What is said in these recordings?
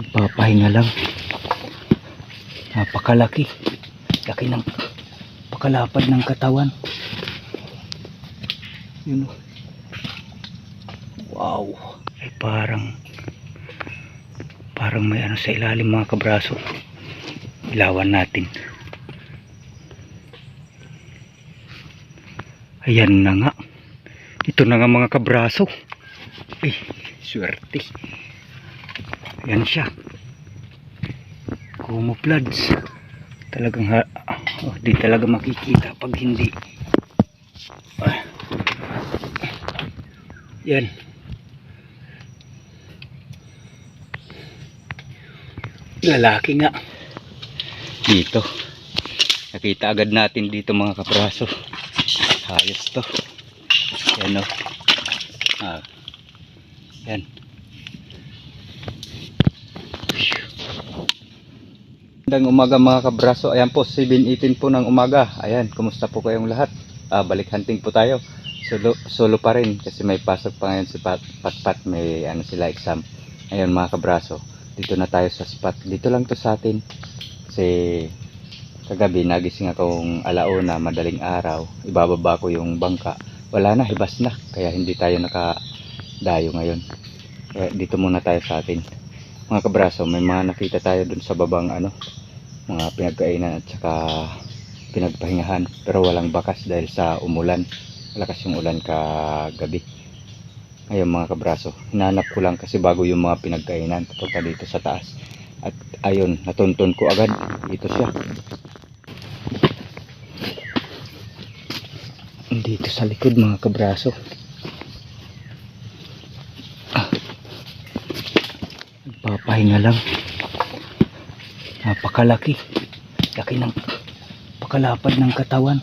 Nagpapahinga lang. Napakalaki. Laki ng pakalapad ng katawan. Yun o. Wow. Ay parang parang may ano sa ilalim mga kabraso. Ilawan natin. Ayan na nga. Ito na nga mga kabraso. Ay, swerte. Yan siya. Camouflage. Talagang ha oh, di talaga makikita pag hindi. Ah. Yan. Lalaki nga. Dito. Nakita agad natin dito mga kabraso. Ayos to. Yan o. Ah. Yan. Magandang umaga mga kabraso. Ayan po, 7.18 po ng umaga. Ayan, kumusta po kayong lahat? Ah, balik hunting po tayo. Solo, solo pa rin kasi may pasok pa ngayon si Pat, Pat, Pat may ano sila exam. Ayun mga kabraso, dito na tayo sa spot. Dito lang to sa atin. Kasi kagabi nagising akong alauna, madaling araw. Ibababa ko yung bangka. Wala na, hibas na. Kaya hindi tayo nakadayo ngayon. Kaya dito muna tayo sa atin. Mga kabraso, may mga nakita tayo dun sa babang ano, mga pinagkainan at saka pinagpahingahan. Pero walang bakas dahil sa umulan. Malakas yung ulan kagabi. Ngayon mga kabraso, hinanap ko lang kasi bago yung mga pinagkainan papunta dito sa taas. At ayun, natuntun ko agad. Dito siya. Dito sa likod mga kabraso. Ah. Papahinga lang. Napakalaki. Laki ng pakalapad ng katawan.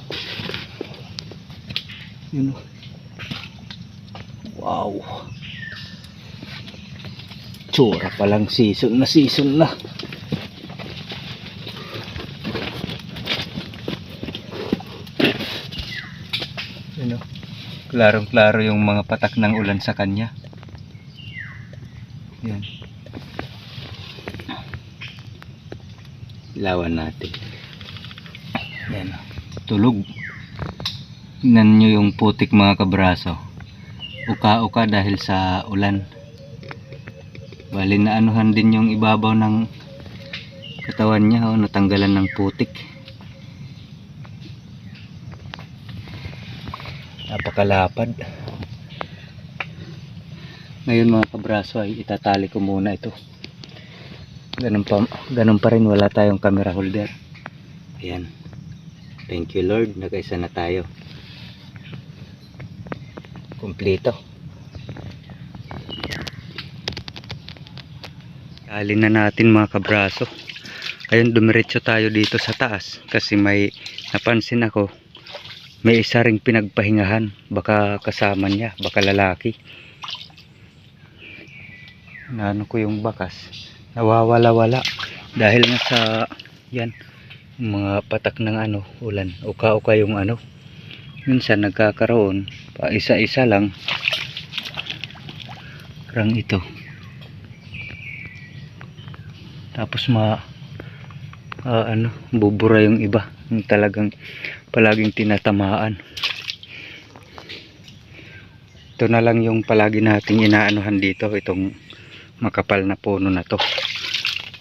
Yun o. Wow. Tsura palang season na season na. Yun o. Klarong-klaro yung mga patak ng ulan sa kanya. Yan. Ilawan natin. Yan. Tulog. Tingnan nyo yung putik mga kabraso. Uka-uka dahil sa ulan. Bali na anuhan din yung ibabaw ng katawan niya. Oh, natanggalan ng putik. Napakalapad. Ngayon mga kabraso ay itatali ko muna ito. Ganun pa, ganun pa rin wala tayong camera holder. Ayan. Thank you Lord. Nakaisa na tayo. Kompleto. Alin na natin mga kabraso. Ayun dumiretso tayo dito sa taas kasi may napansin ako may isa ring pinagpahingahan baka kasama niya baka lalaki naano ko yung bakas nawawala-wala. Dahil nga sa yan mga patak ng ano ulan. Uka-uka yung ano. Minsan nagkakaroon pa isa-isa lang. Karang ito. Tapos ma ah, ano bubura yung iba. Yung talagang palaging tinatamaan. Ito na lang yung palagi nating inaanuhan dito itong makapal na puno na to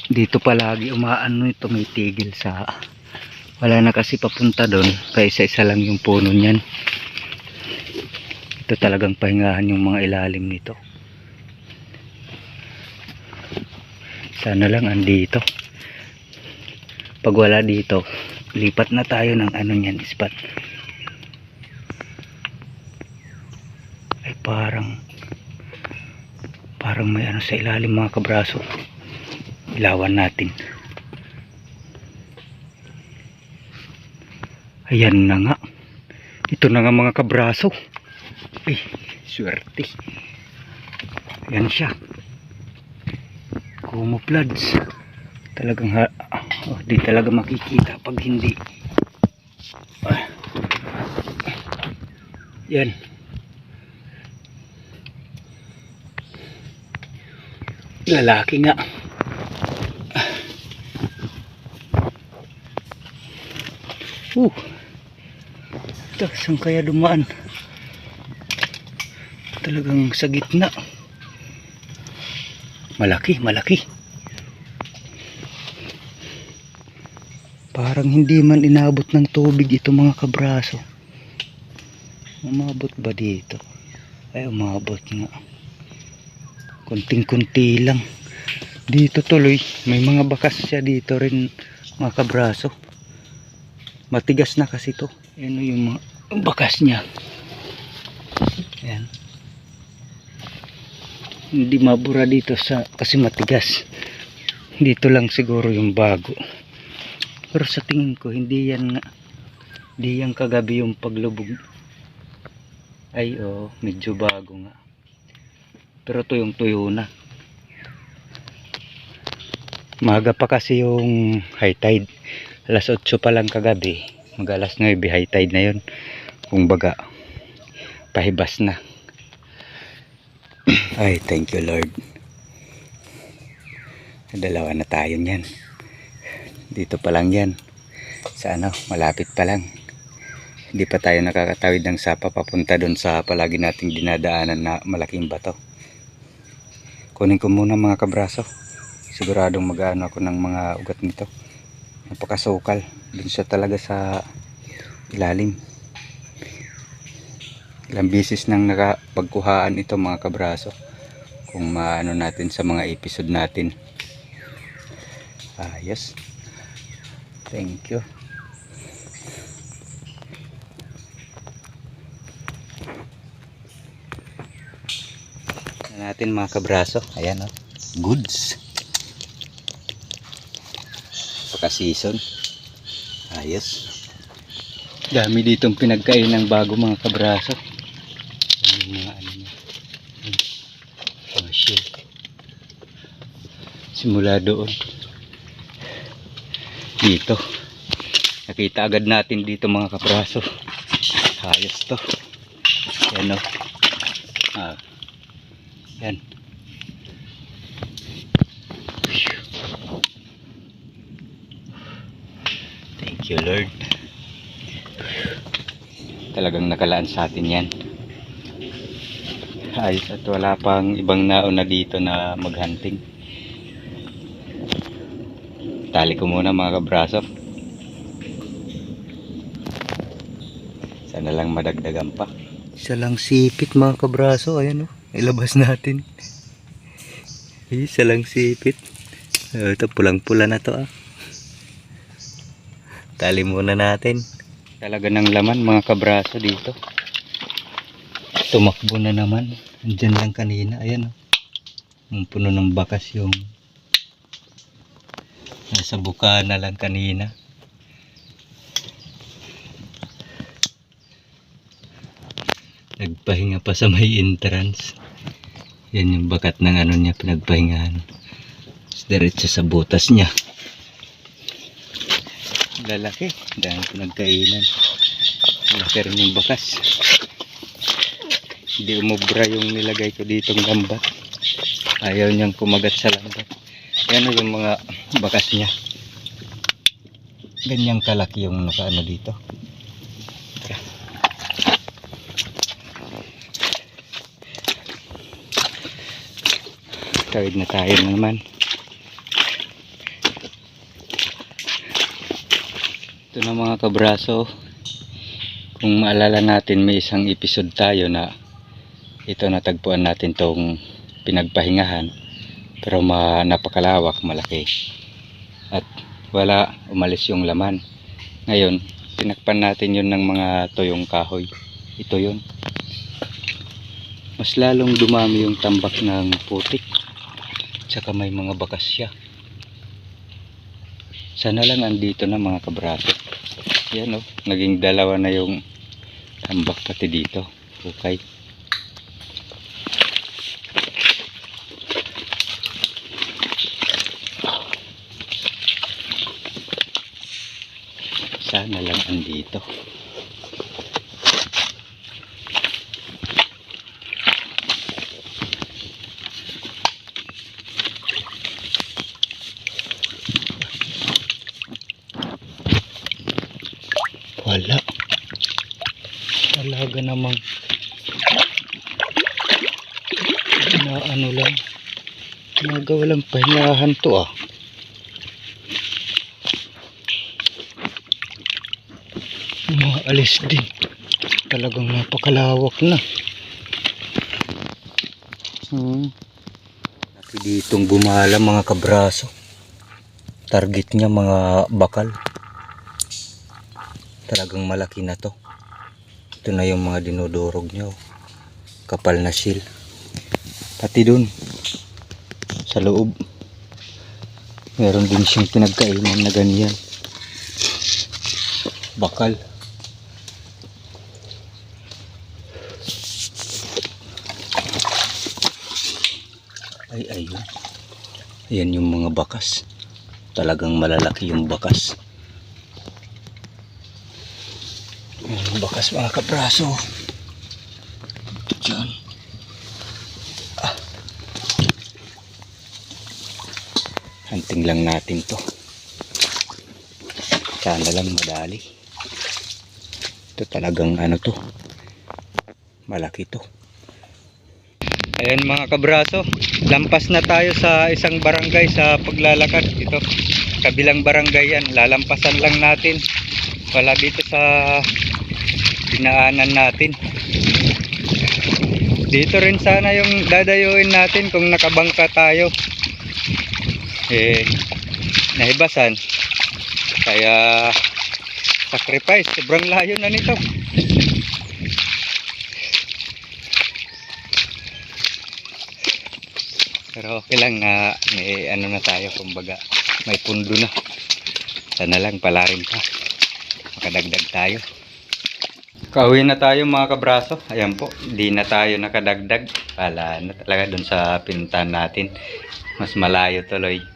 dito palagi umaano ito may tigil sa wala na kasi papunta doon kaya isa-isa lang yung puno niyan. Ito talagang pahingahan yung mga ilalim nito. Sana lang andito. Pag wala dito lipat na tayo ng ano niyan spot ay parang parang may ano sa ilalim mga kabraso ilawan natin. Ayan na nga. Ito na nga mga kabraso. Ay swerte. Yan siya. Camouflage talagang ha oh, di talaga makikita pag hindi. Ah. yan lalaki nga Uh. Ito, saan kaya dumaan? Talagang sa gitna. Malaki, malaki. Parang hindi man inabot ng tubig ito mga kabraso. Umabot ba dito? Ay, umabot nga. Kunting-kunti lang. Dito tuloy, may mga bakas siya dito rin mga kabraso. Matigas na kasi to. Ano yung mga bakas niya. Ayan. Hindi mabura dito sa kasi matigas. Dito lang siguro yung bago. Pero sa tingin ko hindi yan nga hindi yan kagabi yung paglubog. Ay oh, medyo bago nga. Pero tuyong tuyo na. Maga pa kasi yung high tide. Alas 8 pa lang kagabi. Mag alas 9 high tide na yun. Kung baga, pahibas na. Ay, thank you Lord. Dalawa na tayo niyan. Dito pa lang yan. Sa ano, malapit pa lang. Hindi pa tayo nakakatawid ng sapa papunta doon sa palagi nating dinadaanan na malaking bato. Kunin ko muna mga kabraso. Siguradong mag-ano ako ng mga ugat nito. Napakasukal. Doon siya talaga sa ilalim. Ilang bisis nang nakapagkuhaan ito mga kabraso. Kung maano natin sa mga episode natin. Ayos. Thank you. Natin mga kabraso. Ayan o. Goods. Paka season. Ayos. Dami ditong pinagkain ng bago mga kabraso. Yung mga ano. Ayan. Mga shell. Simula doon. Dito. Nakita agad natin dito mga kabraso. Ayos to. Yan o. Ah. Yan. Thank you Lord. Talagang nakalaan sa atin yan. Ayos at wala pang ibang nauna dito na maghunting. Tali ko muna mga kabraso. Sana lang madagdagan pa. Isa lang sipit mga kabraso. Ayan o. Ilabas natin. Isa lang sipit. Ito pulang-pula na to ah. Tali muna natin. Talaga ng laman mga kabraso dito. Tumakbo na naman. Andyan lang kanina. Ayan o. Ang puno ng bakas yung nasa buka na lang kanina. Nagpahinga pa sa may entrance. Yan yung bakat ng ano niya pinagpahingahan. Diretso sa butas niya. Lalaki. Dahil pinagkainan. Laki rin yung bakas. Hindi umubra yung nilagay ko ditong lambat. Ayaw niyang kumagat sa lambat. Yan yung mga bakas niya. Ganyang kalaki yung nakaano dito. Tawid na tayo naman. Ito na mga kabraso. Kung maalala natin may isang episode tayo na ito natagpuan natin tong pinagpahingahan. Pero ma napakalawak malaki. At wala umalis yung laman. Ngayon tinakpan natin yun ng mga toyong kahoy. Ito yun. Mas lalong dumami yung tambak ng putik. Tsaka may mga bakas siya sana lang andito na mga kabraso yan o naging dalawa na yung tambak pati dito. Okay. Sana lang andito Talaga namang na ano lang. Nagawalang pahingahan to ah. Mga alis din. Talagang napakalawak na. Hmm. Laki ditong bumala mga kabraso. Target niya mga bakal. Talagang malaki na to. Ito na yung mga dinudurog niya. oh. Kapal na shield. Pati dun. Sa loob. Meron din siyang pinagkainan na ganyan. Bakal. Ay, ayun. Ayan yung mga bakas. Talagang malalaki yung bakas. Yung bakas mga kapraso. Ito dyan. Ah. Hunting lang natin to. Sana lang madali. Ito talagang ano to. Malaki to. Ayan mga kabraso, lampas na tayo sa isang barangay sa paglalakad. Ito, kabilang barangay yan. Lalampasan lang natin. Wala dito sa dinaanan natin. Dito rin sana yung dadayuin natin kung nakabangka tayo. Eh, nahibasan. Kaya, sacrifice. Sobrang layo na nito. Pero okay lang na may ano na tayo kumbaga may pundo na. Sana lang pala rin pa. Makadagdag tayo. Kauwi na tayo mga kabraso. Ayan po, di na tayo nakadagdag. Pala na talaga dun sa pinuntahan natin. Mas malayo tuloy.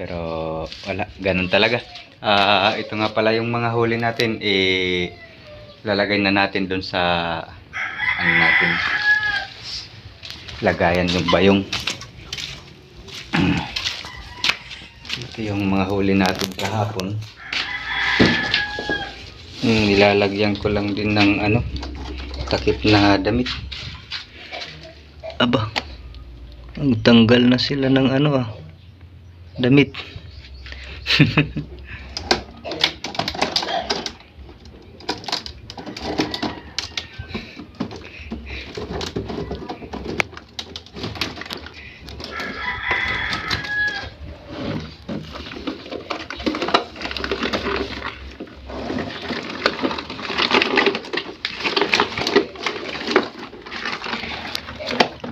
Pero wala, ganun talaga. Ah, ito nga pala yung mga huli natin. Eh, lalagay na natin dun sa ano natin lagayan yung bayong ito yung mga huli natin kahapon Hmm, nilalagyan ko lang din ng ano takip na damit aba ang tanggal na sila ng ano ah damit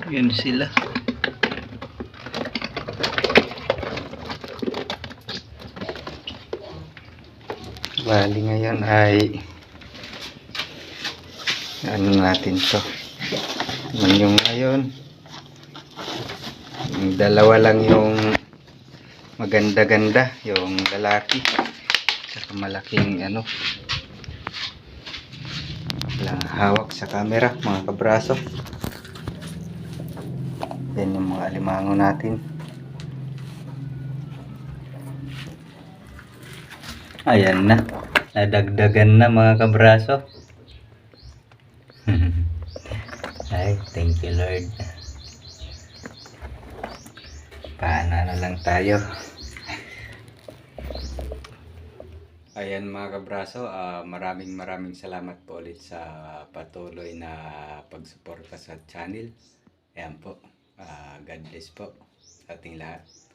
Yan sila. Bali ngayon ay ano natin to. Man yung ngayon. Yung dalawa lang yung maganda-ganda. Yung lalaki. Saka malaking ano. Lang hawak sa camera mga kabraso. Yan yung mga alimango natin. Ayan na. Nadagdagan na mga kabraso. Ay, thank you Lord. Paana na lang tayo. Ayan mga kabraso, ah, maraming maraming salamat po ulit sa patuloy na pagsuporta sa channel. Ayan po. Ah, God bless po sa ating lahat.